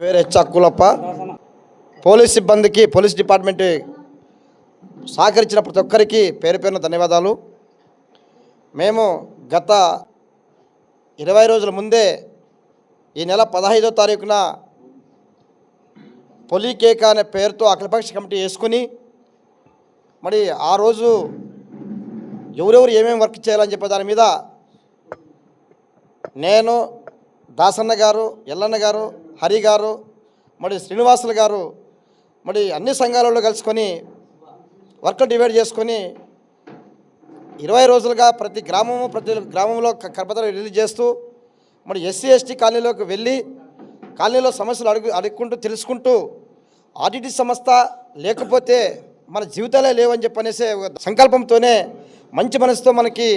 పేరు H Kulappa police సిబ్బందికి police department సహకరించిన ప్రతి ఒక్కరికి పేరు పేరున ధన్యవాదాలు. మేము గత ఇరవై రోజుల ముందే ఈ నెల పదహైదో తారీఖున పొలికేక అనే పేరుతో అఖిలపక్ష కమిటీ వేసుకుని మరి ఆ రోజు ఎవరెవరు ఏమేమి వర్క్ చేయాలని చెప్పే దాని మీద నేను దాసన్న గారు ఎల్లన్న గారు హరి గారు మరి శ్రీనివాసులు గారు మరి అన్ని సంఘాలలో కలుసుకొని వర్క్ డివైడ్ చేసుకొని ఇరవై రోజులుగా ప్రతి గ్రామము ప్రతి గ్రామంలో క- రిలీజ్ చేస్తూ మరి ఎస్సీ ఎస్టీ కాలనీలోకి వెళ్ళి కాలనీలో సమస్యలు అడుగు అడుక్కుంటూ తెలుసుకుంటూ ఆర్టీటీ సంస్థ లేకపోతే మన జీవితాలే లేవని చెప్పనేసే సంకల్పంతోనే మంచి మనసుతో మనకి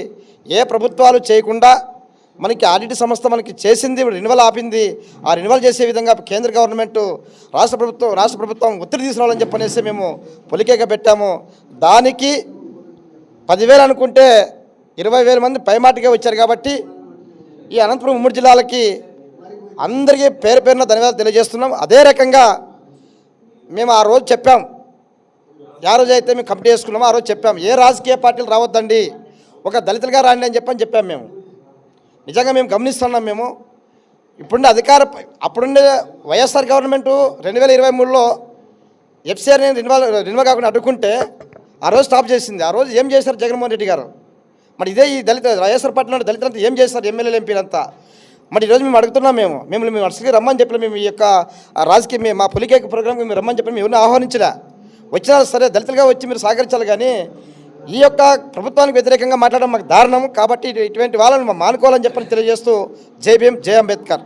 ఏ ప్రభుత్వాలు చేయకుండా మనకి ఆడిట్ సంస్థ మనకి చేసింది రెన్యువల్ ఆపింది. ఆ రెన్యువల్ చేసే విధంగా కేంద్ర గవర్నమెంట్ రాష్ట్ర ప్రభుత్వం రాష్ట్ర ప్రభుత్వం ఒత్తిడి తీసుకురావాలని చెప్పనేసి మేము పొలికేక పెట్టాము. దానికి పదివేలు అనుకుంటే ఇరవై వేల మంది పైమాటికే వచ్చారు కాబట్టి ఈ అనంతపురం ఉమ్మడి జిల్లాలకి అందరికీ పేరు పేరున ధన్యవాదాలు తెలియజేస్తున్నాం. అదే రకంగా మేము ఆ రోజు చెప్పాం. ఆ రోజు అయితే మేము కంప్లీట్ చేసుకున్నామో ఆ రోజు చెప్పాం. ఏ రాజకీయ పార్టీలు రావద్దండి ఒక దళితులుగా రాండి అని చెప్పని చెప్పాం మేము. నిజంగా మేము గమనిస్తున్నాం మేము. ఇప్పుడుండే అధికార అప్పుడుండే వైఎస్ఆర్ గవర్నమెంటు రెండు వేల ఇరవై మూడులో ఎఫ్సీఆర్ని రిన్వాల్ రిన్వల్ కాకుండా అడ్డుకుంటే ఆ రోజు స్టాప్ చేసింది. ఆ రోజు ఏం చేశారు జగన్మోహన్ రెడ్డి గారు? మరి ఇదే ఈ దళిత వైఎస్ఆర్ పార్టీలో దళితులంతా ఏం చేస్తారు ఎమ్మెల్యేలు ఎంపీలంతా? మరి ఈరోజు మేము అడుగుతున్నాం మేము. మిమ్మల్ని మేము అసలు రమ్మని చెప్పిన మేము ఈ యొక్క రాజకీయ మేము మా పులికేక ప్రోగ్రామ్కి మేము రమ్మని చెప్పి మేము ఎవరిని ఆహ్వానించలే. వచ్చినా సరే దళితులుగా వచ్చి మీరు సహకరించాలి కానీ ఈ యొక్క ప్రభుత్వానికి వ్యతిరేకంగా మాట్లాడడం మాకు దారుణం. కాబట్టి ఇటువంటి వాళ్ళని మా మానుకోవాలని చెప్పని తెలియజేస్తూ జై భీమ్ జై అంబేద్కర్.